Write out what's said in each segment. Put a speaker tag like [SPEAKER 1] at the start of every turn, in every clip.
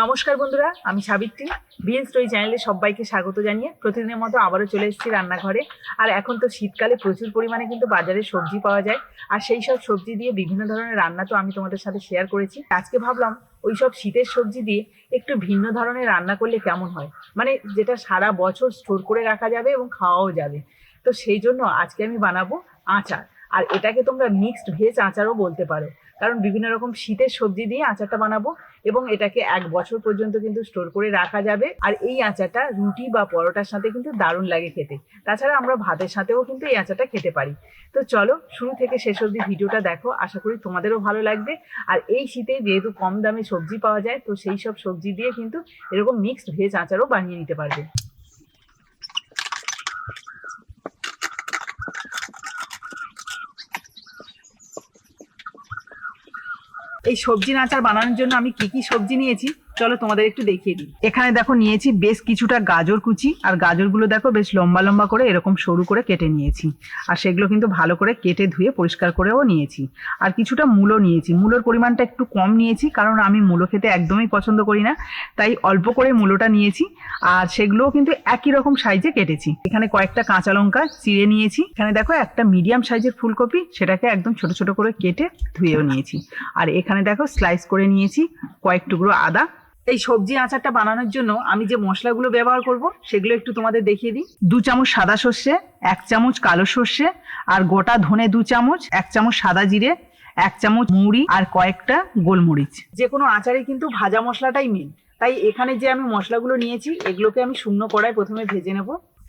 [SPEAKER 1] নমস্কার বন্ধুরা, আমি সাবিত্রী। বিএন স্টোরি চ্যানেলে সবাইকে স্বাগত জানিয়ে প্রতিদিনের মতো আবারও চলে এসেছি রান্নাঘরে। আর এখন তো শীতকালে প্রচুর পরিমাণে কিন্তু বাজারে সবজি পাওয়া যায়। আর সেই সব সবজি দিয়ে বিভিন্ন ধরনের রান্না তো আমি তোমাদের সাথে শেয়ার করেছি। আজকে ভাবলাম ওই সব শীতের সবজি দিয়ে একটু ভিন্ন ধরনের রান্না করলে কেমন হয়? মানে যেটা সারা বছর স্টোর করে রাখা যাবে এবং খাওয়াও যাবে। তো সেই জন্য আজকে আমি বানাবো আচার। আর এটাকে তোমরা মিক্সড ভেজ আচারও বলতে পারো। কারণ বিভিন্ন রকম শীতের সবজি দিয়ে আচারটা বানাবো এবং এটাকে এক বছর পর্যন্ত কিন্তু স্টোর করে রাখা যাবে। আর এই আচারটা রুটি বা পরোটার সাথে কিন্তু দারুণ লাগে খেতে। তাছাড়া আমরা ভাতের সাথেও কিন্তু এই আচারটা খেতে পারি। তো চলো, শুরু থেকে শেষ অবধি ভিডিওটা দেখো। আশা করি তোমাদেরও ভালো লাগবে। আর এই শীতে যেহেতু কম দামে সবজি পাওয়া যায়, তো সেই সব সবজি দিয়ে কিন্তু এরকম মিক্সড ভেজ আচারও বানিয়ে নিতে পারবে। এই সবজির আচার বানানোর জন্য আমি কি কি সবজি নিয়েছি? চলো তোমাদের একটু দেখিয়ে দিই। এখানে দেখো নিয়েছি বেশ কিছুটা গাজর কুচি, আর গাজরগুলো দেখো বেশ লম্বা লম্বা করে এরকম সরু করে কেটে নিয়েছি। আর সেগুলো কিন্তু ভালো করে কেটে ধুয়ে পরিষ্কার করেও নিয়েছি। আর কিছুটা মূলো নিয়েছি। মূলোর পরিমাণটা একটু কম নিয়েছি, কারণ আমি মূলো খেতে একদমই পছন্দ করি না, তাই অল্প করে মূলোটা নিয়েছি। আর সেগুলোও কিন্তু একই রকম সাইজে কেটেছি। এখানে কয়েকটা কাঁচা লঙ্কা চিড়ে নিয়েছি। এখানে দেখো একটা মিডিয়াম সাইজের ফুলকপি, সেটাকে একদম ছোট ছোট করে কেটে ধুয়েও নিয়েছি। আর এখানে দেখো স্লাইস করে নিয়েছি কয়েক টুকরো আদা এই সবজি আচারটা বানানোর জন্য আমি যে মশলাগুলো ব্যবহার করব, সেগুলো একটু তোমাদের দেখিয়ে দিই। দু চামচ সাদা সর্ষে, এক চামচ কালো সর্ষে, আর গোটা ধনে দু চামচ, এক চামচ সাদা জিরে, এক চামচ মুড়ি, আর কয়েকটা গোলমরিচ। যে কোনো আচারে কিন্তু ভাজা মশলাটাই মেন তাই এখানে যে আমি মশলাগুলো নিয়েছি, এগুলোকে আমি শূন্য কড়াই প্রথমে ভেজে নেব।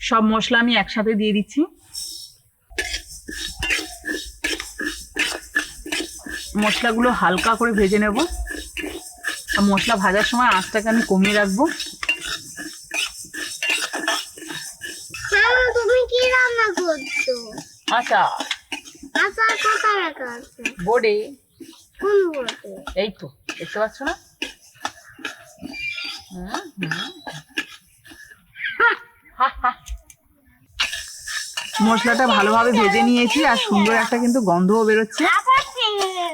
[SPEAKER 1] সব মশলা আমি একসাথে দিয়ে দিচ্ছি। মশলাগুলো হালকা করে ভেজে নেব। আর মশলা ভাজার সময় আঁচটাকে আমি কমিয়ে রাখব।
[SPEAKER 2] তুমি কি রান্না করছ?
[SPEAKER 1] আচ্ছা
[SPEAKER 2] আচার কোথায় রাখা আছে?
[SPEAKER 1] বোর্ডে
[SPEAKER 2] কোন বলতে
[SPEAKER 1] এই তো দেখতে পাচ্ছ না। মশলাটা ভালোভাবে ভেজে নিয়েছি আর সুন্দর একটা কিন্তু গন্ধও বেরোচ্ছে।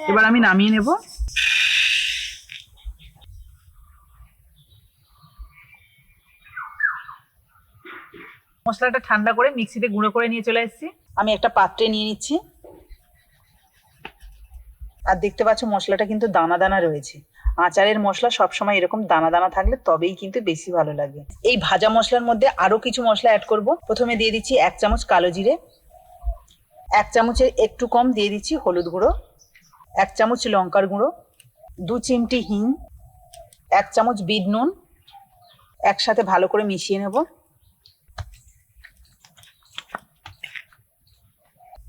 [SPEAKER 1] এবার আমি নামিয়ে নেব। মশলাটা ঠান্ডা করে মিক্সিতে গুঁড়ো করে নিয়ে চলে এসেছি। আমি একটা পাত্রে নিয়ে নিচ্ছি। আর দেখতে পাচ্ছ মশলাটা কিন্তু দানা দানা রয়েছে। আচারের মশলা সবসময় এরকম দানা দানা থাকলে তবেই কিন্তু বেশি ভালো লাগে। এই ভাজা মশলার মধ্যে আরও কিছু মশলা অ্যাড করব। প্রথমে দিয়ে দিচ্ছি এক চামচ কালো জিরে, এক চামচের একটু কম দিয়ে দিচ্ছি হলুদ গুঁড়ো, এক চামচ লঙ্কার গুঁড়ো, দু চিমটি হিং, এক চামচ বিট নুন, একসাথে ভালো করে মিশিয়ে নেব।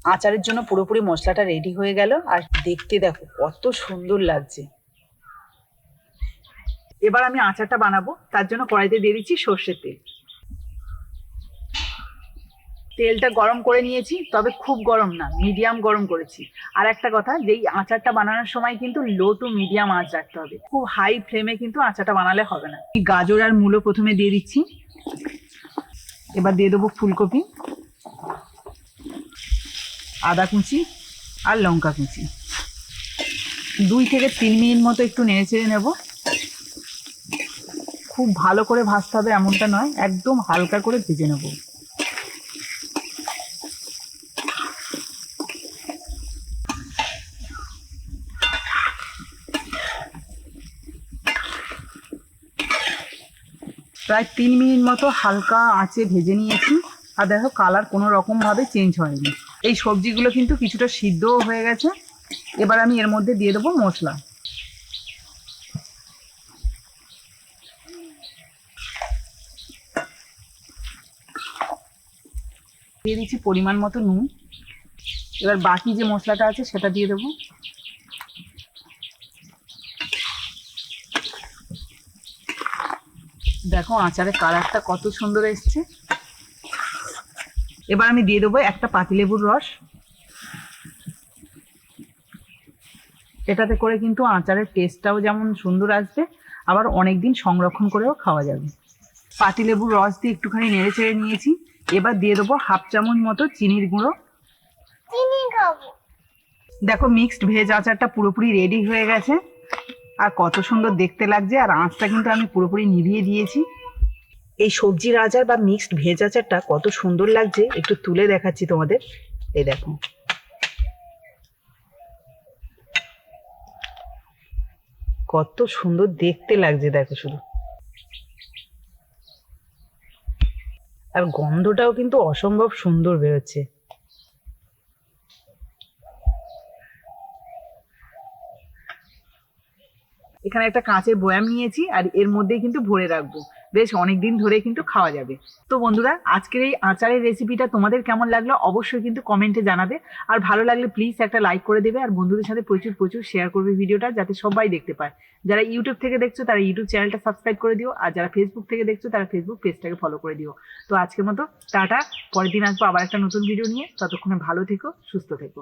[SPEAKER 1] আচারের জন্য পুরোপুরি মশলাটা রেডি হয়ে গেল আর দেখতে দেখো কত সুন্দর লাগছে। এবার আমি আচারটা বানাবো, তার জন্য কড়াইতে দিয়ে দিচ্ছি সর্ষের তেল। তেলটা গরম করে নিয়েছি, তবে খুব গরম না মিডিয়াম গরম করেছি। আর একটা কথা, যেই আচারটা বানানোর সময় কিন্তু লো টু মিডিয়াম আঁচ রাখতে হবে। খুব হাই ফ্লেমে কিন্তু আচারটা বানালে হবে না। গাজর আর মূলো প্রথমে দিয়ে দিচ্ছি। এবার দিয়ে দেবো ফুলকপি। আদা কুচি আর লঙ্কা কুচি। দুই থেকে তিন মিনিট মতো একটু নেড়ে চেড়ে নেব। খুব ভালো করে ভাজতে হবে এমনটা নয়, একদম হালকা করে ভেজে নেব। প্রায় তিন মিনিট মতো হালকা আঁচে ভেজে নিয়েছি। আর দেখো কালার কোনো রকম ভাবে চেঞ্জ হয়নি। এই সবজিগুলো কিন্তু কিছুটা সিদ্ধও হয়ে গেছে। এবার আমি এর মধ্যে দিয়ে দেবো মশলা। দিয়ে দিচ্ছি পরিমাণ মতো নুন। এবার বাকি যে মশলাটা আছে সেটা দিয়ে দেবো। দেখো আচারের কালারটা কত সুন্দর এসছে। এবার আমি দিয়ে দেবো একটা পাতিলেবুর রস। এটাতে করে কিন্তু আচারের টেস্টটাও যেমন সুন্দর আসবে আবার অনেক দিন সংরক্ষণ করেও খাওয়া যাবে। পাতিলেবুর রস দিয়ে একটুখানি নেড়ে চেড়ে নিয়েছি। এবার দিয়ে দেবো হাফ চামচ মতো চিনির গুঁড়ো। দেখো মিক্সড ভেজ আচারটা পুরোপুরি রেডি হয়ে গেছে। আর কত সুন্দর দেখতে লাগছে আর আঁচটা কিন্তু আমি পুরোপুরি নিভিয়ে দিয়েছি। এই সবজির আচার বা মিক্সড ভেজ আচারটা কত সুন্দর লাগছে। একটু তুলে দেখাচ্ছি তোমাদের। এই দেখো। কত সুন্দর দেখতে লাগছে, দেখো শুধু। আর গন্ধটাও কিন্তু অসম্ভব সুন্দর বেরোচ্ছে। এখানে একটা কাঁচের বয়াম নিয়েছি, আর এর মধ্যেই কিন্তু ভরে রাখব। বেশ অনেক দিন ধরে কিন্তু খাওয়া যাবে। তো বন্ধুরা, আজকের এই আচারের রেসিপিটা তোমাদের কেমন লাগল অবশ্যই কিন্তু কমেন্টে জানাবে। আর ভালো লাগলে প্লিজ একটা লাইক করে দেবে, আর বন্ধুদের সাথে প্রচুর প্রচুর শেয়ার করবে ভিডিওটা যাতে সবাই দেখতে পায়। যারা ইউটিউব থেকে দেখছ, তারা ইউটিউব চ্যানেলটা সাবস্ক্রাইব করে দিও, আর যারা ফেসবুক থেকে দেখছ, তারা ফেসবুক পেজটাকে ফলো করে দিও। তো আজকের মতো, টাটা। পরের দিন আসব আবার একটা নতুন ভিডিও নিয়ে। ততক্ষণে ভালো থেকো, সুস্থ থেকো।